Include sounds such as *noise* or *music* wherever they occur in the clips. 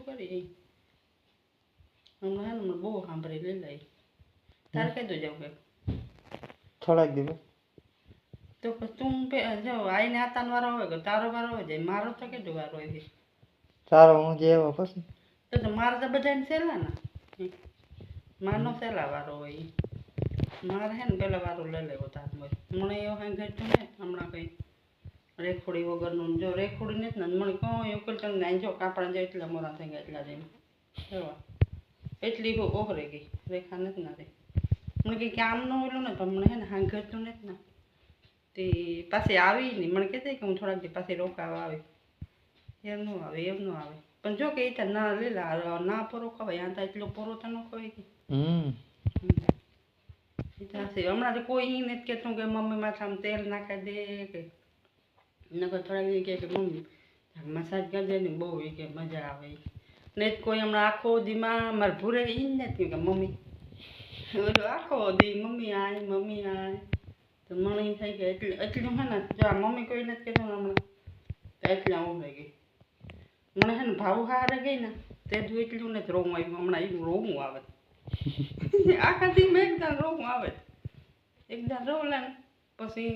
તું કરી હમણાં હમણાં બહુ સાંભળી લઈ લઈ તારે કઈ દો જાવ કે થોડાક દિવસ. તો તું પે જો આઈને આતાન વારો હોય તારો વારો હોય જાય મારો તો કેટલો વારો હોય તારો હું જે એવો પછી તો તો મારે તો બધાને સહેલા ને. મારનો સહેલા વારો હોય મારે હે ને પેલા વારો લઈ લેવો તાર મને એવો કાંઈ ઘટતું ને હમણાં કંઈ રેખોડી વગરનું જો રેખોડી નથી ને મને કહું એવું કરતા ને જો કાપડા જાય એટલા મોરા થઈ ગયા એટલા જઈને એવા એટલી બહુ ઓહરે ગઈ રેખા નથી ના નાથી મને કંઈ કામ ન ઓલું ને પણ મને હે ને હાંઘરતું નથી ને. તે પાસે આવી નહીં મને કહેતા કે હું થોડાક દી પાસે રોકાવા આવે. એમ નો આવે એમ ન આવે. પણ જો કે એ ના લેલા ના પૂરો ખવાય આ એટલો પૂરો તો ન ખવાય કે. હમણાં તો કોઈ નથી કહેતું કે મમ્મી માથામાં તેલ નાખી દે કે નકર થોડાક કહે કે, મમ્મી મસાજ કરજે ને બહુ એ કે મજા આવે નહીં કોઈ હમણાં આખો દીમાં મારે ભૂરે એ જ નથી કે, મમ્મી. ઓલું આખો દી, મમ્મી આય મમ્મી આય. તો ઈ થાય કે, એટલું એટલું હે ને, જો આ મમ્મી કોઈ નથી કહેતો હમણાં, તો એટલે હું થઈ ગઈ. મને હે ને ભાવ હારે ગઈ ને, તે જ એટલું નથી રોવું આવ્યું, હમણાં એવું રોવું આવે. *laughs* આખા દી મેં એકદમ રોવું આવે. એકદમ રોવું ને, પછી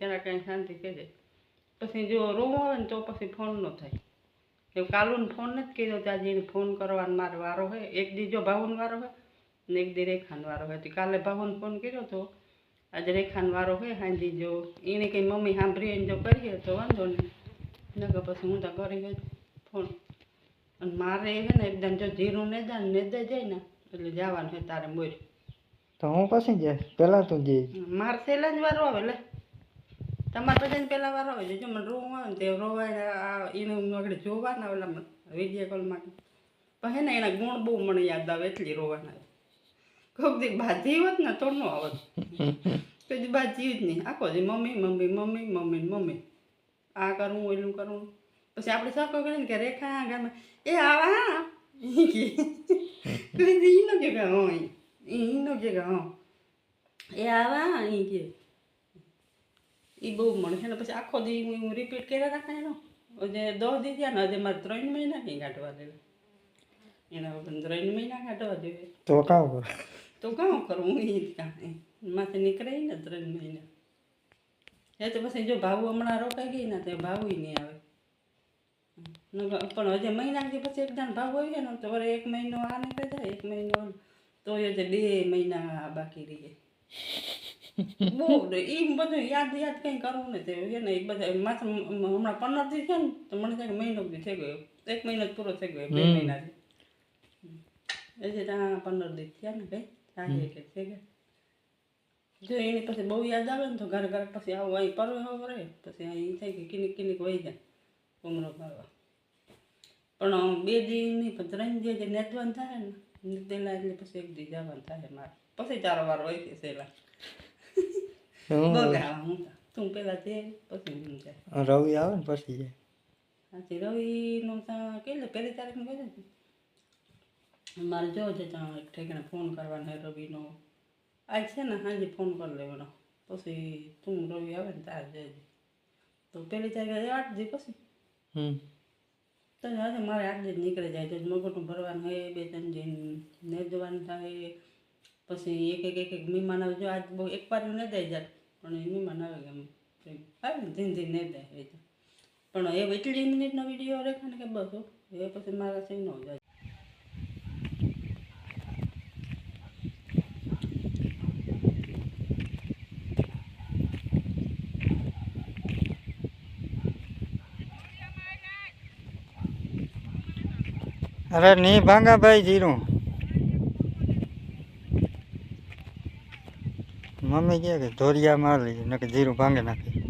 જરા કાંઈ શાંતિ કહેજે. પછી જો રોવું આવે ને તો પછી ફોન ન થાય. એવું કાલુને ફોન નથી કર્યો તો આજે ફોન કરવાનો મારો વારો હોય. એક દી જો ભાવનો વારો હોય ને એક દી રેખાનો વારો હોય. તો કાલે ભાવન ફોન કર્યો તો આજે રેખાનો વારો હોય હાંજી જો એને કંઈ મમ્મી સાંભળીને જો કરીએ તો વાંધો નહીં. નકર પછી હું તો કરી જ ફોન અને મારે હે ને એકદમ જો જીરું ને જાય ને દે જાય ને એટલે જવાનું છે તારે મોર. તો હું પછી જાય પહેલાં તું જઈશ. મારે છેલ્લા જ વારો આવે લે. તમારે બધાને પહેલાં વારો આવે જો મને રોવું આવે ને તે રોવાય એને હું આગળ જોવાના ઓલા વીડિયો કોલ માટે. પણ હે ને, એના ગુણ બહુ મને યાદ આવે, એટલી રોવાના કોઈક દી બાજી હોત ને તો ન આવત. કોઈ દી બાજી જ નહીં. આખો દી mummy mummy mummy mummy mummy. આ કરવું ઓલું કરવું પછી આપણે સકો કરીને કે રેખા ગામે એ આવા કોઈ દી ઈ ન કે હા, ઈ. ઈ કે કે, હા. એ આવા અહીં કે. એ બહુ મળે છે. ને પછી આખો દી હું રિપીટ કર્યા રાખે એનો. જે દસ દી થયા ને હજે મારે ત્રણ મહિના નહીં કાઢવા દે એના વગર ત્રણ મહિના કાઢવા જોઈએ તો કામ કરું? તો કામ કરવું એ કાંઈ માથે નીકળે ને ત્રણ મહિના. એ તો પછી જો ભાવ હમણાં રોકાઈ ગઈ ને તો ભાવ નહીં આવે. પણ હજી મહિનાથી પછી એકદમ ભાવ હોય છે ને તો એક મહિનો આ નીકળી જાય એક મહિનો. તો હજી બે મહિના બાકી રહી. બહુ એ બધું યાદ યાદ કંઈ કરવું ને તે છે ને એ બધા માથે હમણાં પંદર દી છે ને તો મને કંઈક મહિનો બી થઈ ગયો. એક મહિનો જ પૂરો થઈ ગયો બે. મહિનાથી. એટલે ત્યાં પંદર દી થયા ને ભાઈ આજે કે થઈ ગયા. જો એની પછી બહુ યાદ આવે ને તો ઘરે ઘરે પછી આવું અહીં પરવે રહે પછી અહીં થાય કે કિનિક કિનિક વહી જાય ઉમરો કરવા પણ બે દીની ત્રણ દી જે નેતવાન થાય ને નીતેલા એટલે પછી એક દી જવાનું થાય મારે. પછી ચારો વાર હોય છે હું તો. પેલા તે પછી હું જાય. રવિ આવે ને પછી જાય. સાચી રવિનું ત્યાં કેટલે પહેલી તારીખનું કહે છે મારે જો છે ત્યાં એક ઠેકાણે ફોન કરવાનો રવિનો. આજ છે ને સાંજે ફોન કરી લેવાનો. પછી તું રવિ આવે ને તાર જજે. તો પેલી તારીખે આઠ દી પછી? હમ. તો આજે મારે આઠ દી નીકળી જાય. તો મગોટું ભરવાનું હોય બે ત્રણ દિન નેદવાનું થાય. પછી એક એક એક એક મહેમાન આવે જો આજ બહુ એક પાર્યું ન દઈ જાય. પણ એની મનાવે ગમે આવે ને ધીન ધીન નહીં દે એ તો. પણ એ એટલી મિનિટનો વીડિયો રેખે ને કે બસ એ પછી મારાથી ન જાય. અરે નહીં ભાંગા ભાઈ જીરું મમ્મી કહે કે ધોરિયા માર લેજે નકે જીરું ભાંગે નાખી.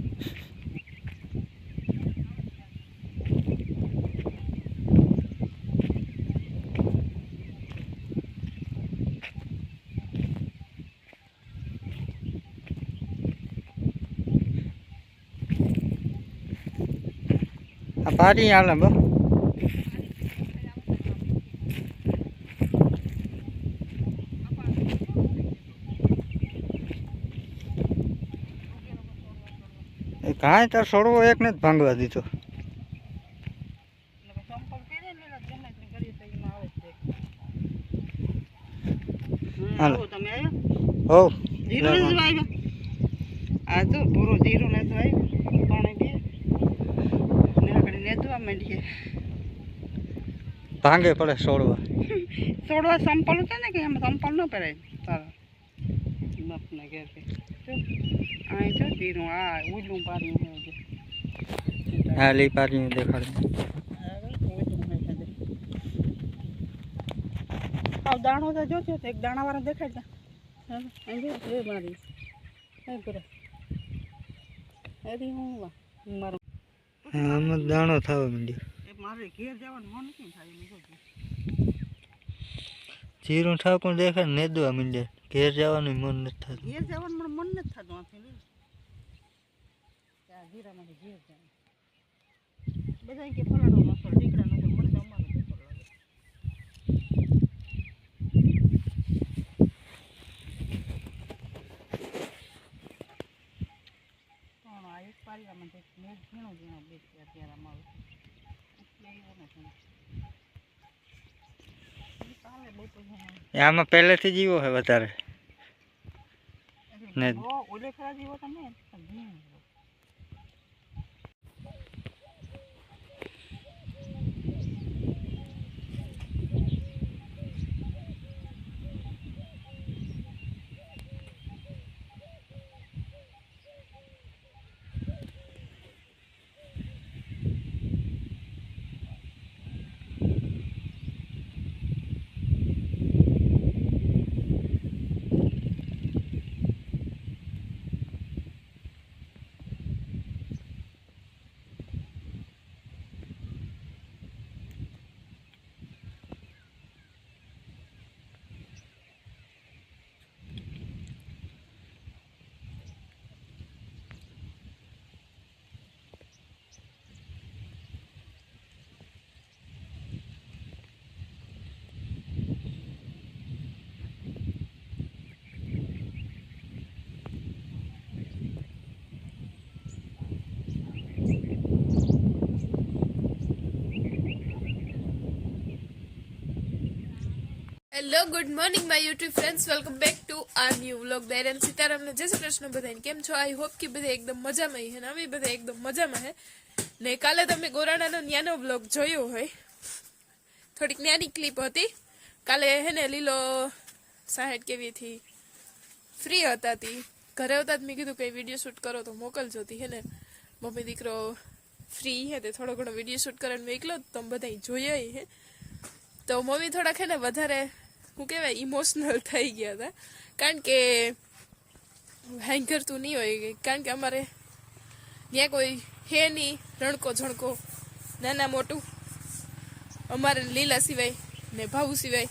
આ ભારી હાલે બા. કાંઈ તાર સડવો એક ને જ ભાંગવા દીધો. હાલો. તમે આવ્યો હો. જીરો નથી આવ્યો આ તો પૂરો જીરો નથી આવ્યો પાણી બે. ને આગળ નેતવા ભાંગે પડે સોડવા. સોડવા સંપલ હતા ને કે એમ સંપલ ન પહેરાય? બાપના ઘેર કે જો અહીં જો જીરું આ ઉલું પાડ્યું છે. હા લી પારી દેખાડે દાણો તો જોજો તો એક દાણાવાળા દેખાડતા હા મારી એથી હું મારું આમાં દાણો થવા માંડ્યો એ મારે ઘેર જવાનું મન કેમ થાય જીરું ઠાકોર દેખાય નેદવા મીંડે. ઘેર જવાનું મન નથી થતું. ઘેર જવાનું મને મન નથી થતું આથી જીરામાંથી ઘેર જવાનું. બધા કે ફલાણો મસાલો દીકરા નથી મને તો અમારો મસાલો લાગે. પણ આ એક પારિયામાં તો મેં ઝીણો ઝીણો બેસી અત્યારે અમારું. એટલે એવો નથી ઈ ચાલે બહુ પૈસા એ આમાં પહેલેથી જીવો હોય છે વધારે. ને ઓલે ખરા જીવો તમે? Hello good morning my YouTube friends welcome back to our new vlog દૈરન સીતારામને જય શ્રી કૃષ્ણ બધાને કેમ છો આઈ હોપ કે બધા એકદમ મજામાં હે ને અમે બધા એકદમ મજામાં હે ને કાલે તમે ગોરાણાનો ન્યાનો વ્લોગ જોયો હોય થોડીક ન્યાની ક્લિપ હતી કાલે હે ને લીલો સાહેબ કેવીથી ફ્રી હતા તી ઘરે હતા જ મેં કીધું કે વીડિયો શૂટ કરો તો મોકલજો તી હે ને મમ્મી દીકરો ફ્રી હે તે થોડો ઘણો વીડિયો શૂટ કરીને મેં તો તમે બધા જોયા હે તો મમ્મી થોડાક હે ને વધારે શું કહેવાય ઇમોશનલ થઈ ગયા હતા. કારણ કે હેંગ કરતું નહીં હોય કારણ કે અમારે ત્યાં કોઈ હે નહીં, રણકો ઝણકો, નાના મોટું. અમારે લીલા સિવાય ને ભાવું સિવાય.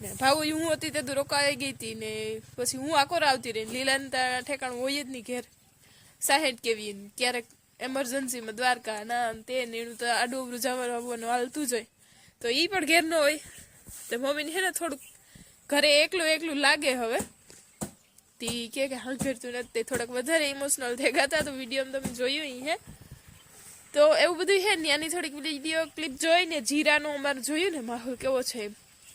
ને ભાવુ હું હતી તે તો રોકાઈ ગઈ હતી ને પછી હું આકોર આવતી રહી. લીલાને ત્યાં ઠેકાણું હોય જ નહીં ઘેર. સાહેબ કેવી ક્યારેક એમરજન્સીમાં દ્વારકા ના તે ને એનું તો આડું અવરું જવાનું આવવાનું હાલતું જ હોય. તો એ પણ ઘેર ન હોય. તો મમ્મીને હે ને થોડુંક ઘરે એકલું એકલું લાગે હવે. તી કે કે હા ઘેરતું નથી. તે થોડાક વધારે ઇમોશનલ થઈ ગયા હતા, તો વિડીયોમાં તમે જોયું હે. તો એવું બધું હે ને, આની થોડીક વીડિયો ક્લિપ જોઈને જીરાનું અમારે જોયું ને, માહોલ કેવો છે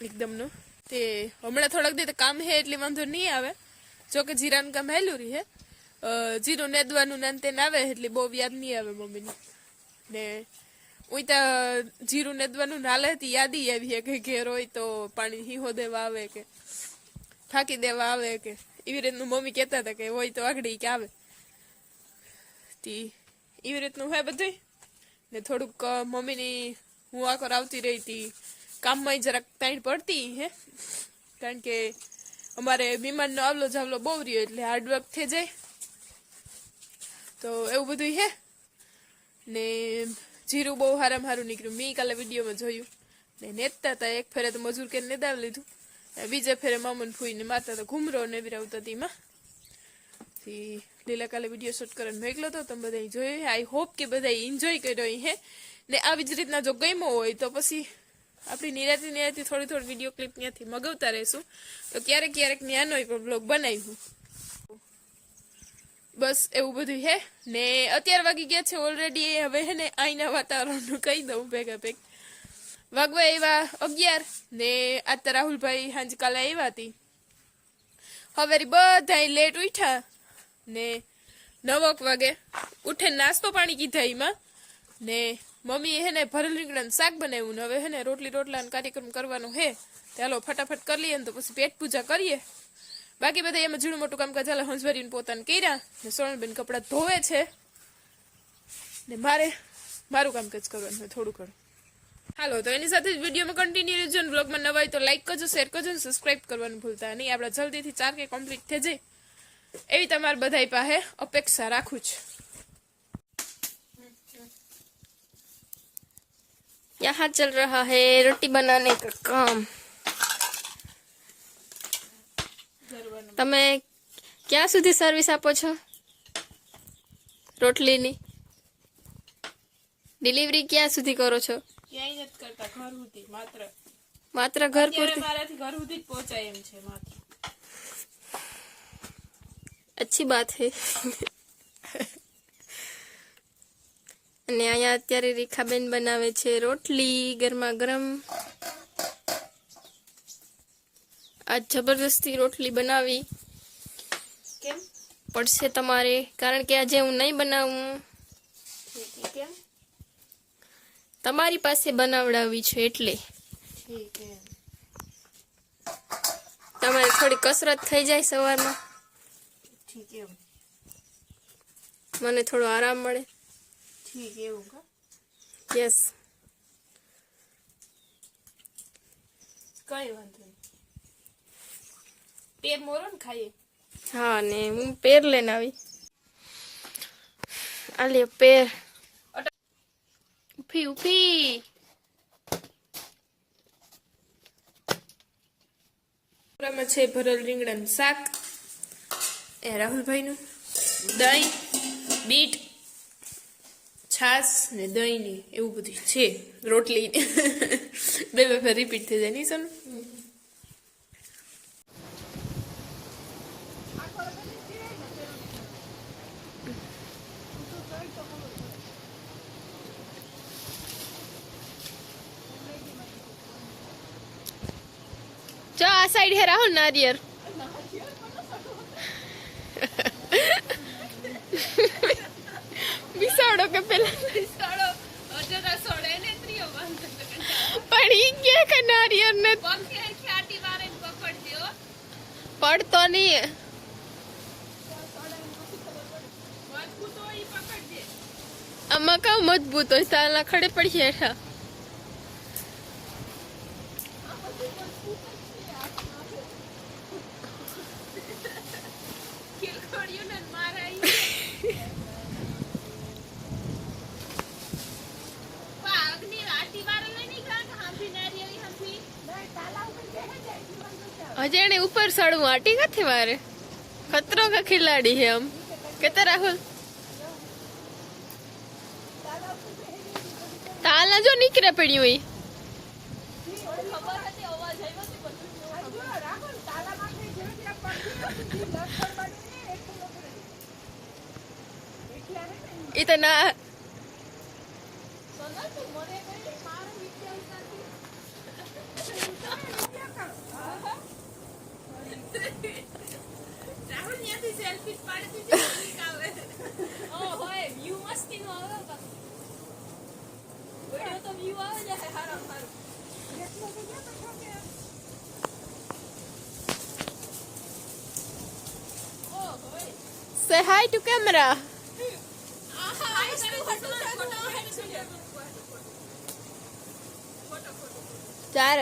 એકદમનો. તે હમણાં થોડાક દે કામ હે એટલે વાંધો નહીં આવે. જો કે જીરાનું કામ હેલું રહી હે. જીરું નેદવાનું નાન તેને આવે એટલે બહુ યાદ નહીં આવે મમ્મીની. ને ઉઈતા જીરું નેદવાનું નાલે હતી, યાદી આવી કે ઘેર હોય તો પાણી હીહો દેવા આવે કે ફાંકી દેવા આવે કે. એવી રીતનું મમ્મી કહેતા હતા કે હોય તો આગળ કે આવે. તી એવી રીતનું હોય બધું ને થોડુંક મમ્મીની હું આખર આવતી રહી હતી કામમાં જરાક તાણ પડતી હે. કારણ કે અમારે બીમારનો આવલો જાવલો બહુ રહ્યો એટલે હાર્ડવર્ક થઈ જાય. તો એવું બધું હે. ને જીરું બહુ હારામ હારું નીકળ્યું. મેં કાલે વિડીયોમાં જોયું. ને નેતતા હતા એક ફેરે તો મજૂર કે નેદાવી લીધું. બીજે ફેરે મામન ફૂઈને માતા તો ઘૂમરો ને વિરાવતા તીમાં થી લીલા કાલે વીડિયો શૂટ કરીને મોકલો તો તમે બધા જોયું આઈ હોપ કે બધા એન્જોય કર્યો હે. ને આવી જ રીતના જો ગમ્યો હોય તો પછી આપણી નિરાતી નિરાતી થોડી થોડી વીડિયો ક્લિપ ત્યાંથી મગાવતા રહીશું. તો ક્યારેક ક્યારેક ન્યાનો બ્લોગ બનાવ્યું. બસ એવું બધું હે? ને અત્યાર વાગી ગયા છે ઓલરેડી હવે હે ને અહીંના વાતાવરણનું કહી દઉં ભેગા ભેગ. વાગવા આવ્યા અગિયાર, ને આ તો રાહુલભાઈ હાંજ કાલે આવ્યા હતી. હવે બધા લેટ ઉઠ્યા, ને નવક વાગે ઉઠે નાસ્તો પાણી કીધા એમાં. ને મમ્મીએ હે ને ભરેલ રીંગણાનું શાક બનાવ્યું ને હવે હે ને રોટલી રોટલાનો કાર્યક્રમ કરવાનો હે. ચાલો ફટાફટ કરી લઈએ ને તો પછી પેટ પૂજા કરીએ. બાકી બધા એમાં ઝીણું મોટું કામકાજ હાલે હંસભરીને પોતાને કર્યા ને સોનલબેન કપડાં ધોવે છે. ને મારે, મારું કામ કાજ કરવાનું થોડું ઘણું. હાલો, તો એની સાથે જ વિડીયોમાં કન્ટિન્યુ રહેજો અને બ્લોગમાં નવા હોય તો લાઇક કરજો શેર કરજો અને સબસ્ક્રાઇબ કરવાનું ભૂલતા નહીં. આપણે જલ્દીથી ચાર કે કમ્પ્લીટ થઈ જાય. એવી તમારે બધાય પાસે અપેક્ષા રાખું છું. યહાં ચલ રહા હે, રોટી બનાને કા કામ. તમે ક્યાં સુધી સર્વિસ આપો છો? રોટલીની? ડિલિવરી ક્યાં સુધી કરો છો? ક્યાંય નથી કરતા ઘર સુધી માત્ર. માત્ર ઘર પૂરતી? મારાથી ઘર સુધી જ પહોંચાય એમ છે માત્ર. અચ્છી બાત હે. અને અહીંયા અત્યારે રેખાબેન બનાવે છે રોટલી ગરમા ગરમ. આજ જબરદસ્તી રોટલી બનાવી. કેમ? પડશે તમારે કારણ કે આજે હું નહીં બનાવું. કેમ તમારી પાસે બનાવડાવી છે એટલે. તમારે થોડી કસરત થઈ જાય સવારમાં. મને થોડો આરામ મળે. યસ. કઈ વાંધો પેર મોરો ને ખાઈએ. હા ને હું પેર લઈને આવી. આ લે પેર. ઉફી ઉફી. આપણામાં છે ભરેલ રીંગણાનું શાક. એ રાહુલભાઈનું. દહીં બીટ છાસ ને દહીં ને એવું બધું છે. રોટલી ને. *laughs* બે બે રિપીટ થઈ જાય નહીં સોનું જો આ સાઈડ હે રાહુલ નારિયેર બિસાડો કે પેલા પણ ઈ કે કે નારિયેર ને પડતો નહીં આમાં કાં મજબૂત હોય તાલા ખડે પડી હેઠા હજી એને ઉપર ચડવું આટી નથી મારે ખતરો કા ખિલાડી હે આમ? કેતા રાહુલ. તાલા જો નીકળે પડ્યું હોય. એ તો ના say hi to camera. ચાર